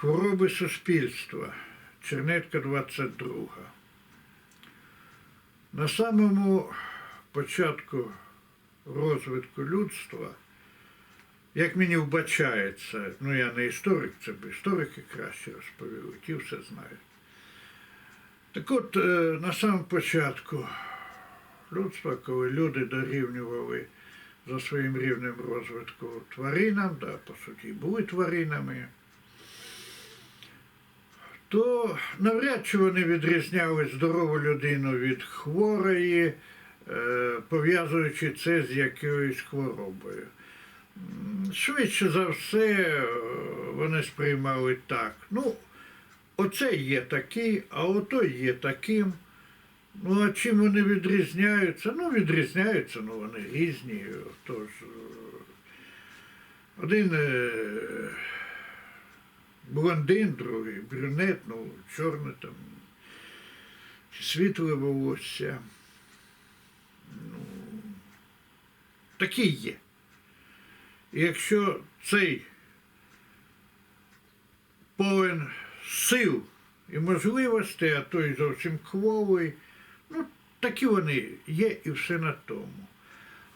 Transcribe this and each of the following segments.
Хвороби суспільства. Чернетка 22. На самому початку розвитку людства, як мені вбачається, ну я не історик, це б історики краще розповіли, ті все знають. Так от, е, на самому початку людства, коли люди дорівнювали за своїм рівнем розвитку тваринам, да, по суті, були тваринами, то навряд чи вони відрізняли здорову людину від хворої, е, пов'язуючи це з якоюсь хворобою. Швидше за все, е, вони сприймали так. Ну, оце є такий, а ото є таким. Ну, а чим вони відрізняються? Ну, відрізняються, ну вони різні. Тож, е, один блондин, другий брюнет, ну, чорне там, світле волосся. Ну, такі є. І якщо цей повен сил і можливостей, а той зовсім кволий, ну, такі вони є і все на тому.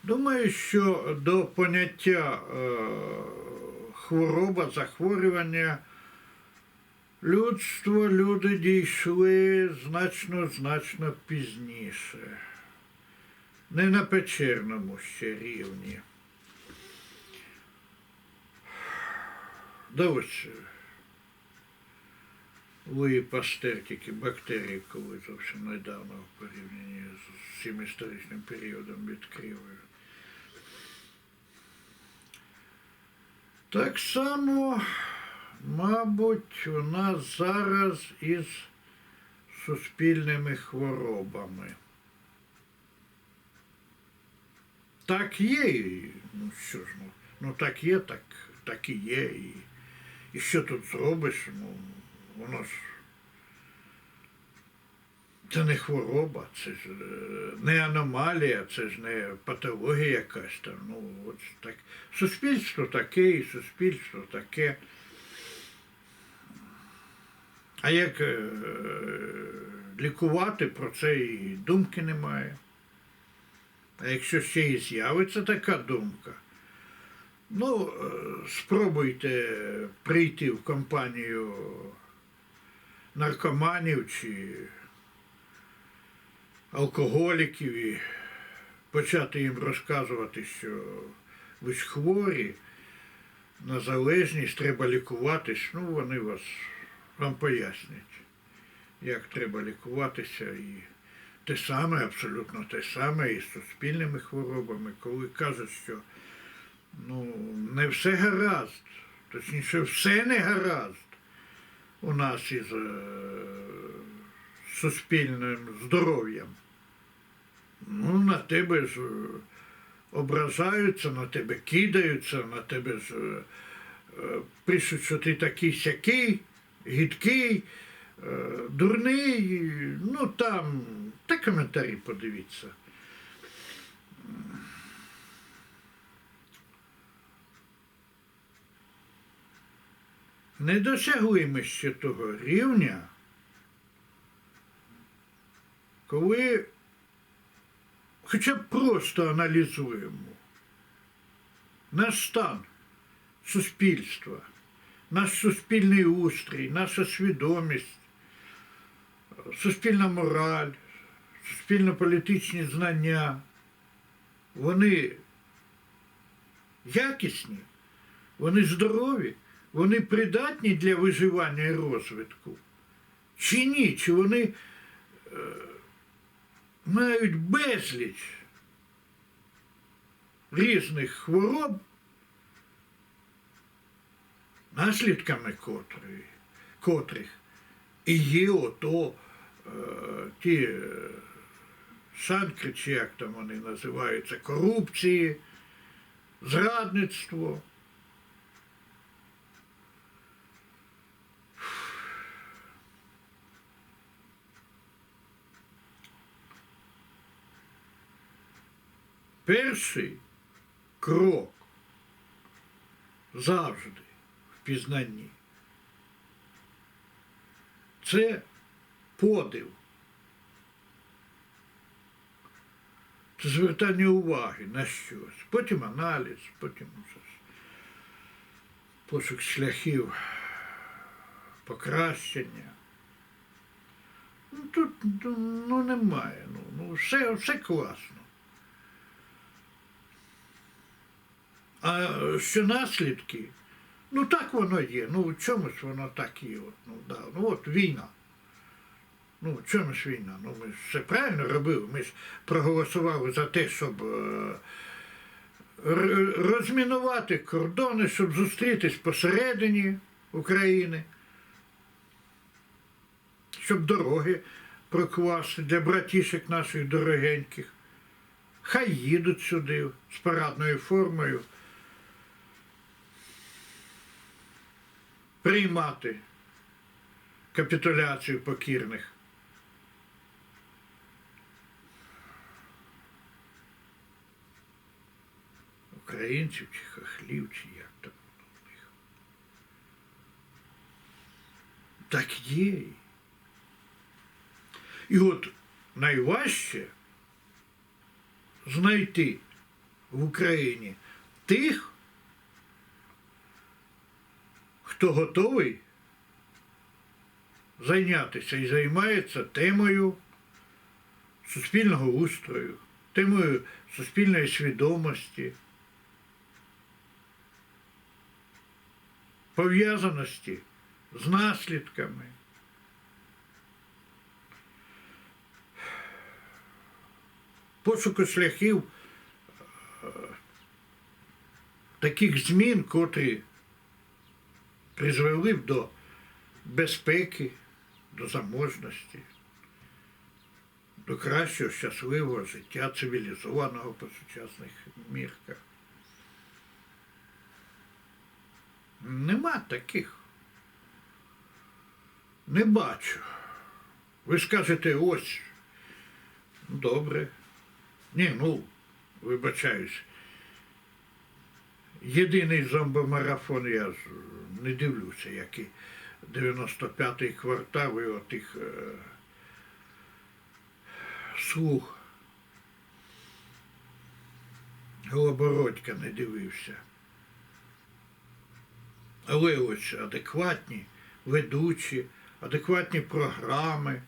Думаю, що до поняття е, хвороба, захворювання людство, люди дійшли значно, значно пізніше. Не на печерному ще рівні. Да ось Луї Пастер тільки бактерії, коли зовсім недавно в порівнянні з цим історичним періодом відкрив. Так само, мабуть, у нас зараз із суспільними хворобами. Так є, ну що ж, ну, ну так є, так, так і є. І, і що тут зробиш? Ну, воно ж це не хвороба, це ж е, не аномалія, це ж не патологія якась там. Ну, от так. Суспільство таке, і суспільство таке. А як е, лікувати, про це і думки немає. А якщо ще і з'явиться така думка, ну, е, спробуйте прийти в компанію наркоманів чи алкоголіків і почати їм розказувати, що ви ж хворі, на залежність треба лікуватись, ну вони вас вам пояснять, як треба лікуватися. І те саме, абсолютно те саме і з суспільними хворобами, коли кажуть, що ну, не все гаразд, точніше, все не гаразд у нас із е, суспільним здоров'ям. Ну, на тебе ж е, ображаються, на тебе кидаються, на тебе ж е, е, пишуть, що ти такий сякий, гідкий, е, дурний. Ну там, та коментарі подивіться. Не досягли ми ще того рівня, коли хоча б просто аналізуємо наш стан суспільства, наш суспільний устрій, наша свідомість, суспільна мораль, суспільно-політичні знання, вони якісні, вони здорові, вони придатні для виживання і розвитку. Чи ні? Чи вони е, мають безліч різних хвороб, наслідками котрої, котрих і є ото е, ті е, шанкри, чи як там вони називаються, корупції, зрадництво. Перший крок завжди пізнанні це подив. Це звертання уваги на щось, потім аналіз, потім пошук шляхів покращення. Ну, тут ну, ну, немає. Ну, ну, все, все класно. А що наслідки? Ну так воно є. Ну в чомусь воно так є. От, ну, да. ну от війна. Ну, в чому ж війна? Ну ми ж все правильно робили. Ми ж проголосували за те, щоб е, розмінувати кордони, щоб зустрітись посередині України, щоб дороги прокласти для братішек наших дорогеньких. Хай їдуть сюди з парадною формою. Приймати капітуляцію покірних. Українців чи хохлів, чи як там в них. Так є. І от найважче знайти в Україні тих, хто готовий зайнятися і займається темою суспільного устрою, темою суспільної свідомості, пов'язаності з наслідками. Пошуку шляхів е, таких змін, котрі призвели до безпеки, до заможності, до кращого, щасливого життя, цивілізованого по сучасних мірках. Нема таких. Не бачу. Ви скажете, ось. Добре. Ні, ну, вибачаюсь. Єдиний зомбомарафон я ж не дивлюся, як і 95-й квартал і отих е, слух. Голобородька не дивився. Але ось адекватні ведучі, адекватні програми,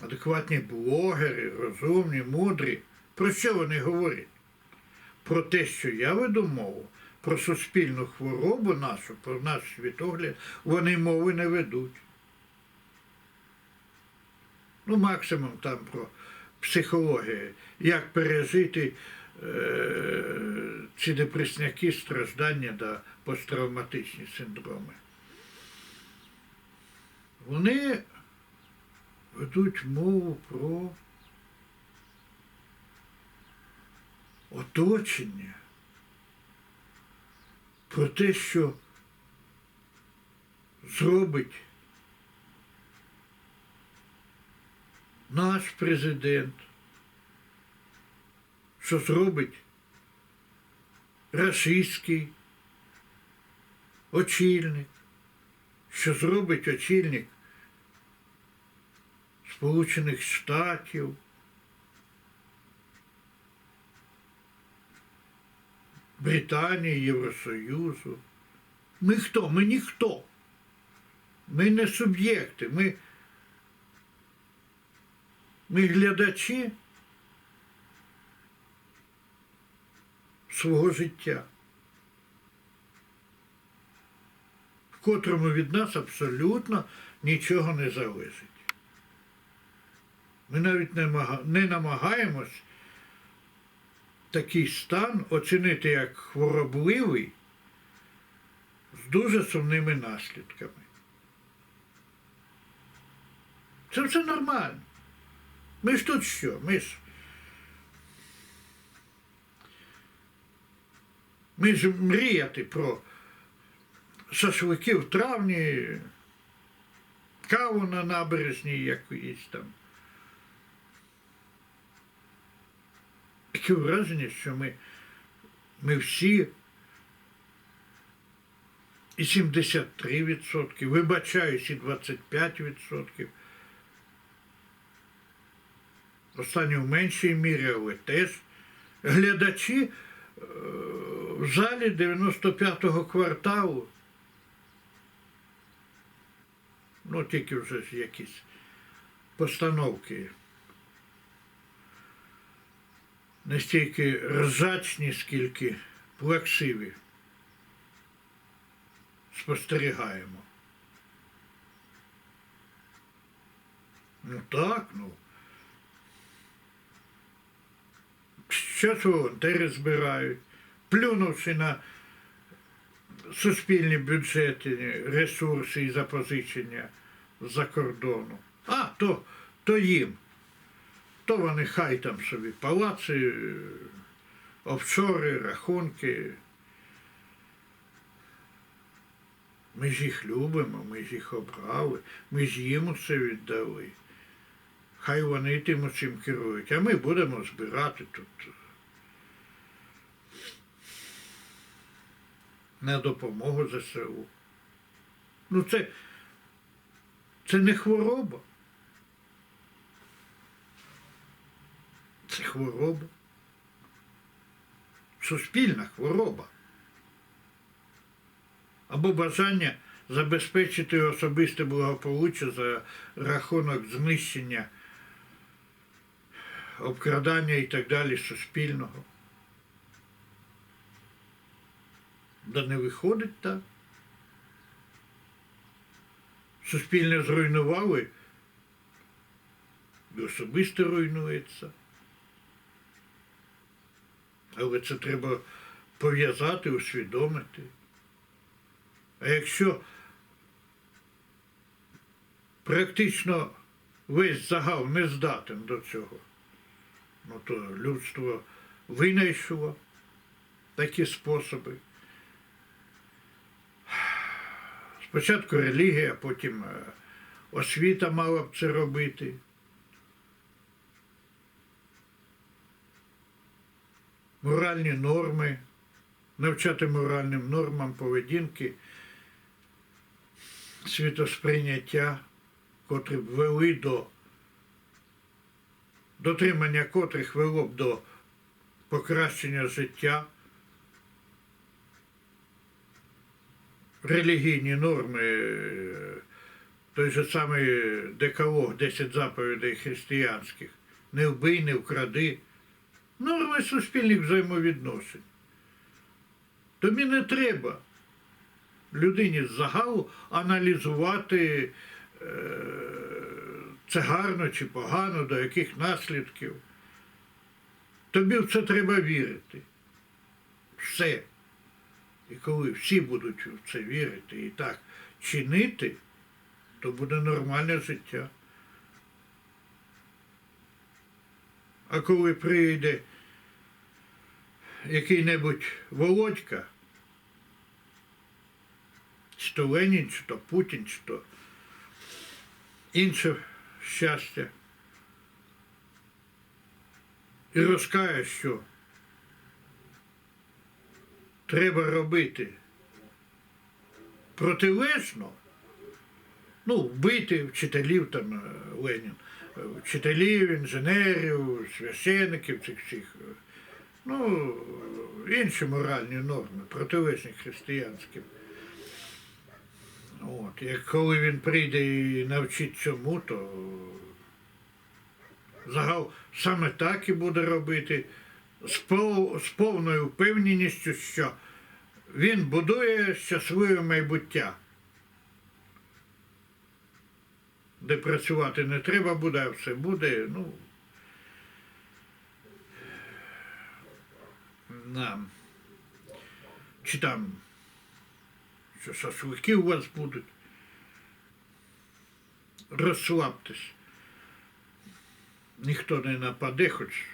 адекватні блогери, розумні, мудрі. Про що вони говорять? Про те, що я веду мову, про суспільну хворобу нашу, про наш світогляд, вони мови не ведуть. Ну, максимум там про психологію, як пережити е, ці депресняки, страждання та посттравматичні синдроми. Вони ведуть мову про оточення, про те, що зробить наш президент, що зробить рашистський очільник, що зробить очільник Сполучених Штатів, Британії, Євросоюзу. Ми хто? Ми ніхто. Ми не суб'єкти, ми, ми глядачі свого життя, в котрому від нас абсолютно нічого не залежить. Ми навіть не, намагаємось такий стан оцінити як хворобливий з дуже сумними наслідками. Це все нормально. Ми ж тут що? Ми ж. Ми ж мріяти про шашлики в травні, каву на набережній якоїсь там. Таке враження, що ми, ми всі і 73%, вибачаюсь, і 25%. Останні в меншій мірі, але теж. Глядачі е, в залі 95-го кварталу. Ну, тільки вже якісь постановки. Не стільки ржачні, скільки плаксиві. Спостерігаємо. Ну так, ну. Щось волонтери збирають, плюнувши на суспільні бюджети, ресурси і запозичення з-за кордону. А, то, то їм. То вони хай там собі палаци, е, офшори, рахунки. Ми ж їх любимо, ми ж їх обрали, ми ж їм це віддали. Хай вони тим чим керують, а ми будемо збирати тут на допомогу ЗСУ. Ну це, це не хвороба. Це хвороба. Суспільна хвороба. Або бажання забезпечити особисте благополуччя за рахунок знищення, обкрадання і так далі суспільного. Да не виходить так. Суспільне зруйнували, і особисто руйнується. Але це треба пов'язати, усвідомити. А якщо практично весь загал не здатен до цього, ну то людство винайшло такі способи. Спочатку релігія, потім е, освіта мала б це робити. Моральні норми, навчати моральним нормам поведінки, світосприйняття, котрі б вели до дотримання котрих вело б до покращення життя. релігійні норми, е, той же самий декалог, 10 заповідей християнських. Не вбий, не вкради. Норми суспільних взаємовідносин. Тобі не треба людині з загалу аналізувати, е, це гарно чи погано, до яких наслідків. Тобі в це треба вірити. Все. І коли всі будуть в це вірити і так чинити, то буде нормальне життя. А коли прийде який-небудь Володька, чи то Ленін, чи то Путін, чи то інше щастя, і розкаже, що треба робити протилежно, ну, вбити вчителів там е, Ленін, вчителів, інженерів, священиків цих всіх, е, ну, інші моральні норми, протилежні християнським. От, як коли він прийде і навчить цьому, то загал саме так і буде робити з, з повною впевненістю, що він будує щасливе майбуття, де працювати не треба буде, а все буде, ну. Нам. Чи там, що шашлики у вас будуть. Розслабтесь. Ніхто не нападе, хоч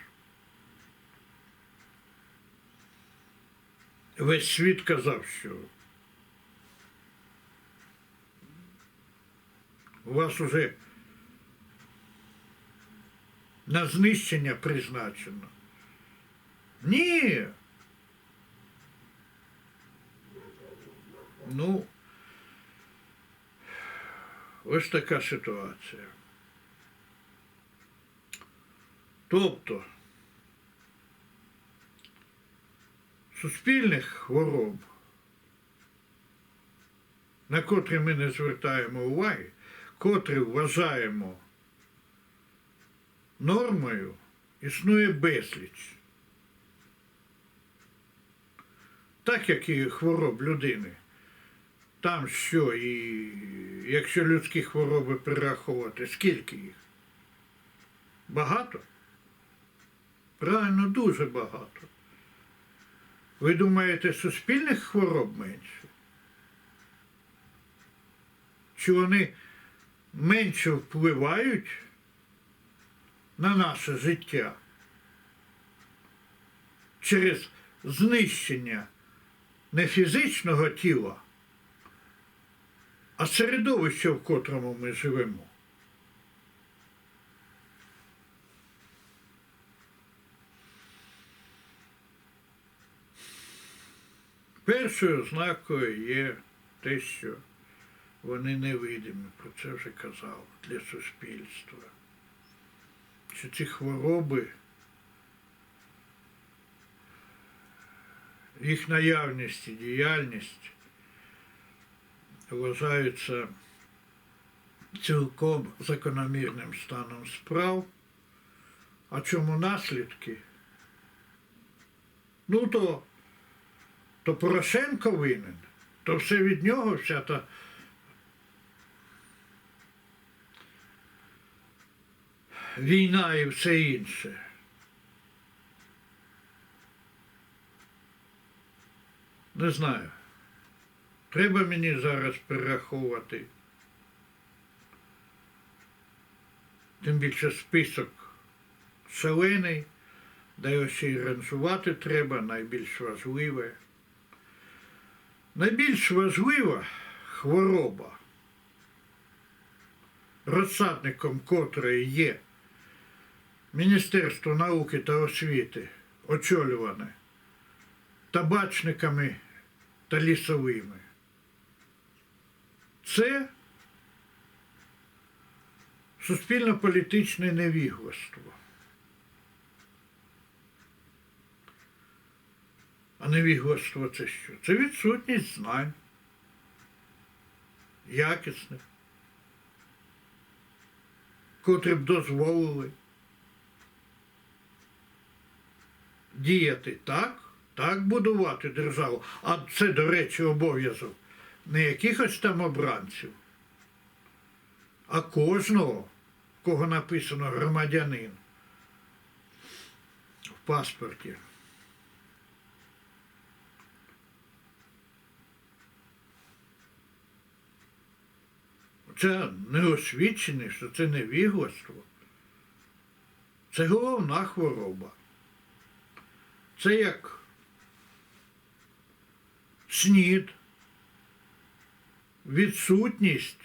весь світ казав, що вас уже на знищення призначено. Ні. Ну, ось така ситуація. Тобто суспільних хвороб, на котрі ми не звертаємо уваги, котрі вважаємо нормою, існує безліч. Так як і хвороб людини. Там що, і якщо людські хвороби перераховувати, скільки їх? Багато? Правильно, дуже багато. Ви думаєте, суспільних хвороб менше? Чи вони менше впливають на наше життя через знищення не фізичного тіла, а середовища, в котрому ми живемо? Першою ознакою є те, що вони невидимі, про це вже казав, для суспільства. Що ці хвороби, їх наявність і діяльність вважаються цілком закономірним станом справ. А чому наслідки? Ну то то Порошенко винен, то все від нього вся та війна і все інше. Не знаю. Треба мені зараз перераховувати. Тим більше список шалений, де його ще ранжувати треба, найбільш важливе. Найбільш важлива хвороба, розсадником котрої є Міністерство науки та освіти, очолюване табачниками та лісовими. Це суспільно-політичне невігластво. А невігластво це що? Це відсутність знань, якісних, котрі б дозволили діяти так, так будувати державу. А це, до речі, обов'язок не якихось там обранців, а кожного, кого написано громадянин в паспорті. Це неосвіченість, що це невігластво. Це головна хвороба. Це як снід, відсутність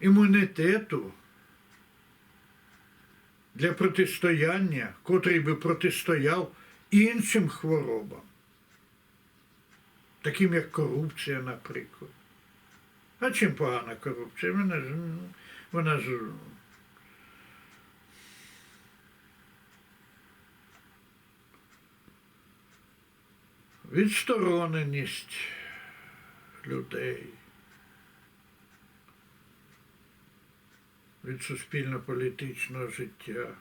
імунітету для протистояння, котрий би протистояв іншим хворобам, таким як корупція, наприклад. А чим погана корупція? Вона ж, вона ж відстороненість людей від суспільно-політичного життя.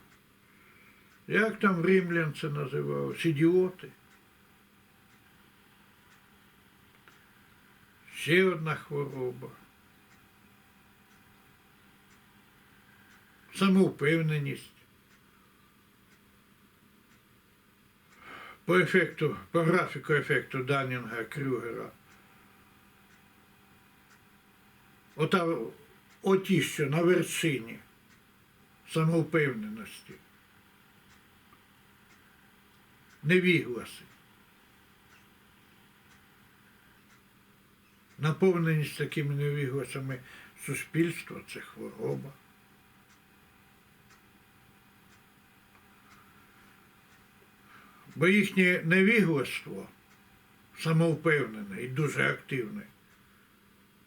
Як там римлян це називалось? Ідіоти. Ще одна хвороба. Самовпевненість. По ефекту, по графіку ефекту Данінга Крюгера. Ота, оті, що на вершині самовпевненості. Невігласи. Наповненість такими невігласами суспільства це хвороба. Бо їхнє невігластво самовпевнене і дуже активне,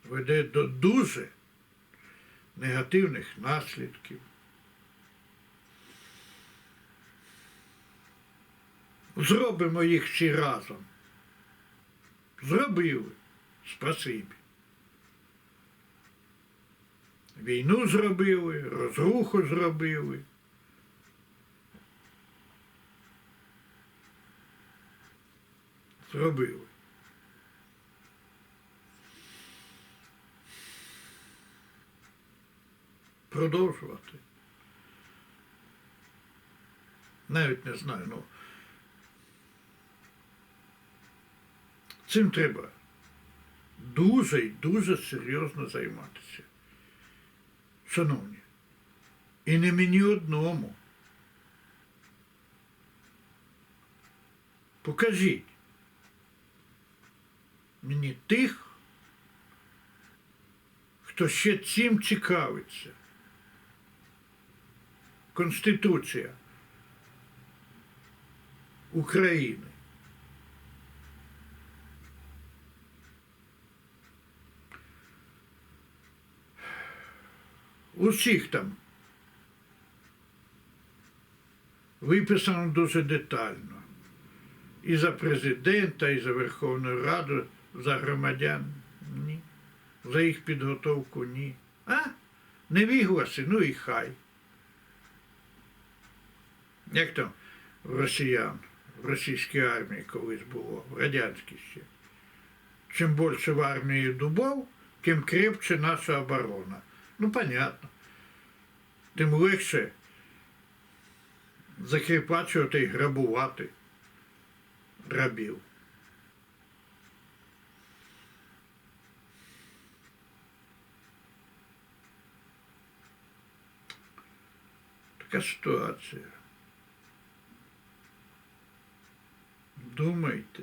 веде до дуже негативних наслідків. Зробимо їх всі разом. Зробили. Спасибі. Війну зробили, розруху зробили. Зробили. Продовжувати. Навіть не знаю, ну. Цим треба дуже і дуже серйозно займатися. Шановні, і не мені одному. Покажіть мені тих, хто ще цим цікавиться. Конституція України. Усіх там виписано дуже детально. І за президента, і за Верховну Раду, за громадян ні. За їх підготовку ні. А? Невігласи, ну і хай. Як там росіян, в російській армії колись було, в радянській ще. Чим більше в армії дубов, тим крепче наша оборона. Ну, понятно. Тим легше закріпачувати і грабувати рабів. Така ситуація. Думайте.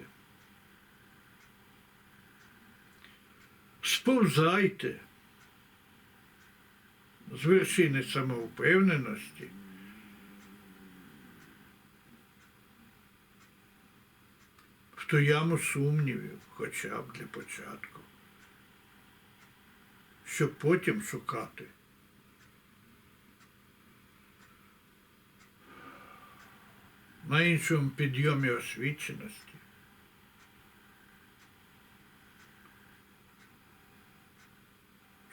Сповзайте з вершини самовпевненості в ту яму сумнівів, хоча б для початку, щоб потім шукати. На іншому підйомі освіченості.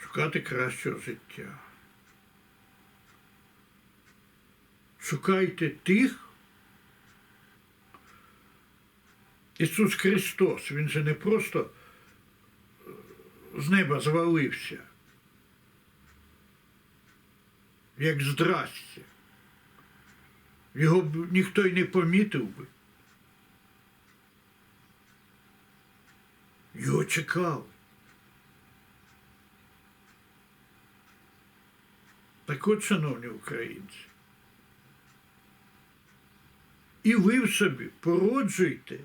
Шукати кращого життя. Шукайте тих. Ісус Христос, Він же не просто е, з неба звалився, як здрастя. Його б ніхто й не помітив би. Його чекали. Так от, шановні українці, і ви в собі породжуйте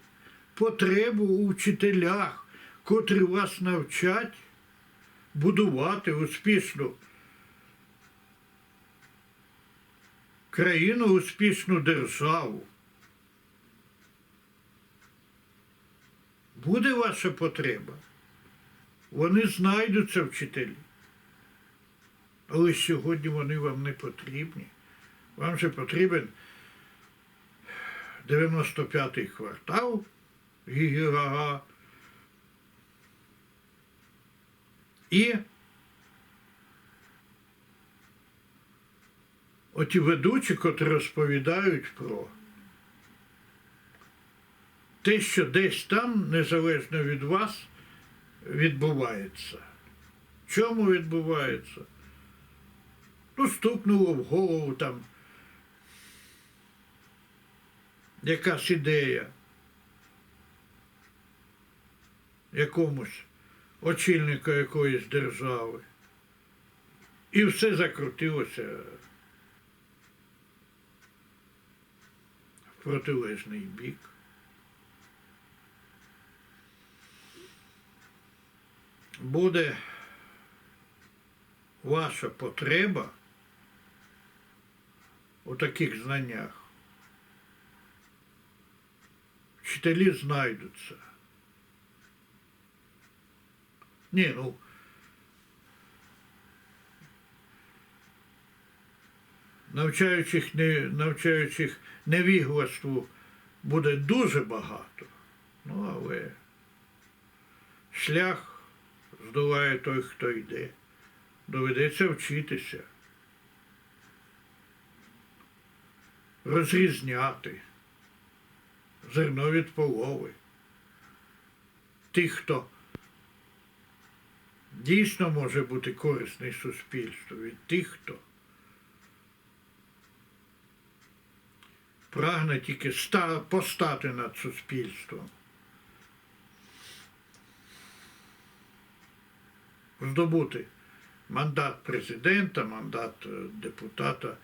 потребу у вчителях, котрі вас навчать будувати успішну країну, успішну державу. Буде ваша потреба. Вони знайдуться вчителі. Але сьогодні вони вам не потрібні. Вам же потрібен 95-й квартал Гігігага. І оті ведучі, котрі розповідають про те, що десь там, незалежно від вас, відбувається. Чому відбувається? Ну, стукнуло в голову там якась ідея якомусь очільнику якоїсь держави. І все закрутилося протилежний бік. Буде ваша потреба у таких знаннях. Вчителі знайдуться. Ні, ну Навчаючих, не, навчаючих невігластву буде дуже багато. Ну, але шлях здолає той, хто йде. Доведеться вчитися. Розрізняти зерно від полови. Тих, хто дійсно може бути корисний суспільству, від тих, хто прагне тільки ста- постати над суспільством. Здобути мандат президента, мандат е, депутата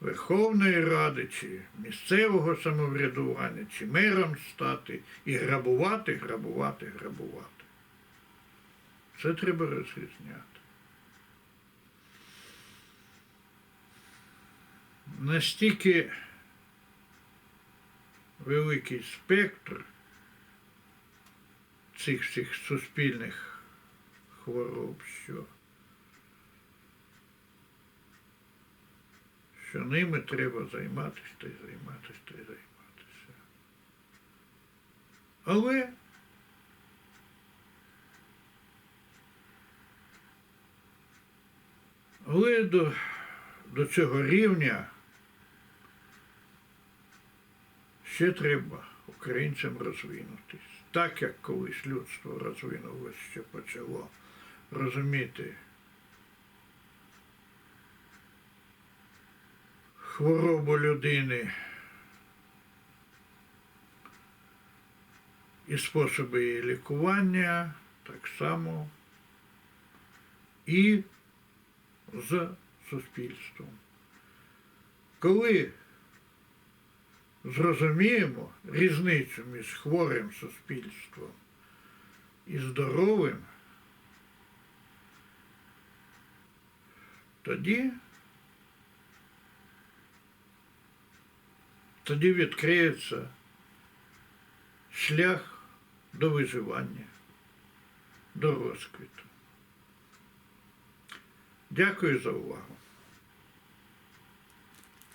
Верховної Ради чи місцевого самоврядування, чи мером стати і грабувати, грабувати, грабувати. Це треба розрізняти. Настільки великий спектр цих всіх суспільних хвороб, що, що ними треба займатися та й займатися та й займатися. Але але до, до цього рівня ще треба українцям розвинутись. Так як колись людство розвинулося, що почало розуміти хворобу людини і способи її лікування, так само і з суспільством. Коли зрозуміємо різницю між хворим суспільством і здоровим, тоді, тоді відкриється шлях до виживання, до розквіту. Дякую за увагу.